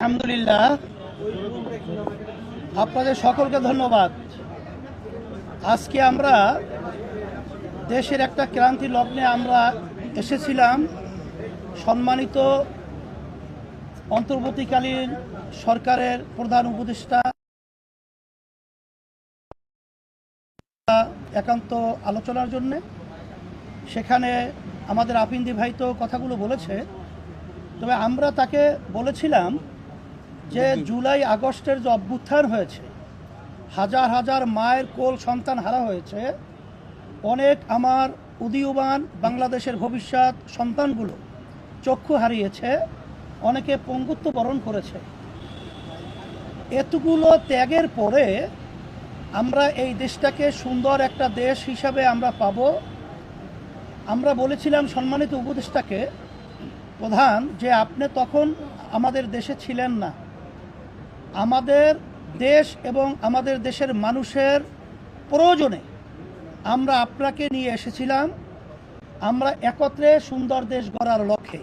আলহামদুলিল্লাহ। আপনাদের সকলকে ধন্যবাদ। আজকে আমরা দেশের একটা ক্রান্তি লগ্নে আমরা এসেছিলাম। সম্মানিত অন্তর্বর্তীকালীন সরকারের প্রধান উপদেষ্টা, একান্ত আলোচনার জন্যে। সেখানে আমাদের আপিন্দি ভাই তো কথাগুলো বলেছে। তবে আমরা তাকে বলেছিলাম যে জুলাই আগস্টের যে অভ্যুত্থান হয়েছে, হাজার হাজার মায়ের কোল সন্তান হারা হয়েছে, অনেক আমার উদীয়মান বাংলাদেশের ভবিষ্যৎ সন্তানগুলো চক্ষু হারিয়েছে, অনেকে পঙ্গুত্ব বরণ করেছে। এতগুলো ত্যাগের পরে আমরা এই দেশটাকে সুন্দর একটা দেশ হিসাবে আমরা পাব। আমরা বলেছিলাম সম্মানিত উপদেষ্টাকে, প্রধান, যে আপনি তখন আমাদের দেশে ছিলেন না। আমাদের দেশ এবং আমাদের দেশের মানুষের প্রয়োজনে আমরা আপনাকে নিয়ে এসেছিলাম। আমরা একত্রে সুন্দর দেশ গড়ার লক্ষ্যে।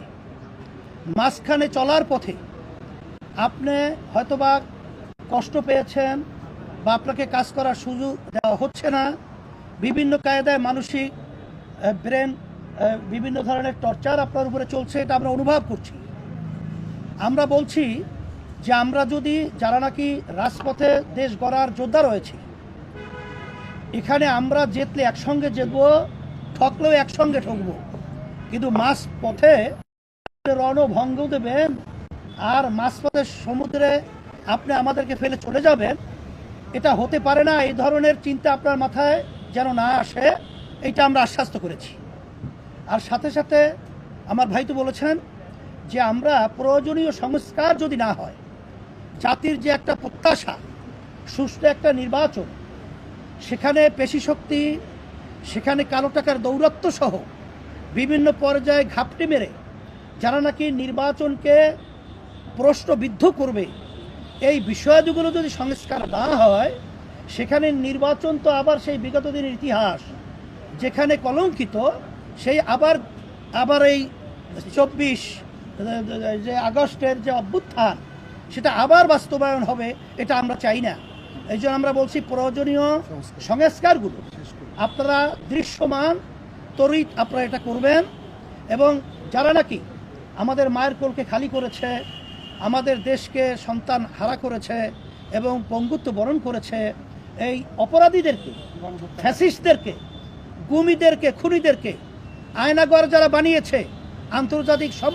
মাঝখানে চলার পথে আপনি হয়তোবা কষ্ট পেয়েছেন বা আপনাকে কাজ করার সুযোগ দেওয়া হচ্ছে না। বিভিন্ন কায়দায় মানসিক ব্রেন বিভিন্ন ধরনের টর্চার আপনার উপরে চলছে, এটা আমরা অনুভব করছি। আমরা বলছি যে আমরা যদি যারা নাকি রাজপথে দেশ গড়ার যোদ্ধা রয়েছে, এখানে আমরা জেতলে একসঙ্গে যেতব ঠকলেও একসঙ্গে ঠকবো। কিন্তু মাছ পথে রণভঙ্গ দেবেন আর মাঝপথে সমুদ্রে আপনি আমাদেরকে ফেলে চলে যাবেন, এটা হতে পারে না। এই ধরনের চিন্তা আপনার মাথায় যেন না আসে এটা আমরা আশ্বাস্ত করেছি। আর সাথে সাথে আমার ভাই তো বলেছেন যে আমরা প্রয়োজনীয় সংস্কার যদি না হয় জাতির যে একটা প্রত্যাশা, সুষ্ঠু একটা নির্বাচন, সেখানে পেশি শক্তি, সেখানে কালো টাকার দৌরত্ব সহ বিভিন্ন পর্যায়ে ঘাপটি মেরে যারা নাকি নির্বাচনকে প্রশ্নবিদ্ধ করবে, এই বিষয়গুলো যদি সংস্কার না হয়, সেখানে নির্বাচন তো আবার সেই বিগত দিনের ইতিহাস, যেখানে কলঙ্কিত, সেই আবার আবার এই চব্বিশ, যে আগস্টের যে অভ্যুত্থান সেটা আবার বাস্তবায়ন হবে এটা আমরা চাই না। এই জন্য আমরা বলছি প্রয়োজনীয় সংস্কারগুলো। আপনারা দৃশ্যমান তরিত আপনারা এটা করবেন এবং যারা নাকি আমাদের মায়ের কোলকে খালি করেছে আমাদের দেশকে সন্তান হারা করেছে এবং পঙ্গুত্ব বরণ করেছে এই অপরাধীদেরকে ফ্যাসিস্টদেরকে গুমিদেরকে খুনিদেরকে আয়নাগর যারা বানিয়েছে আন্তর্জাতিক সম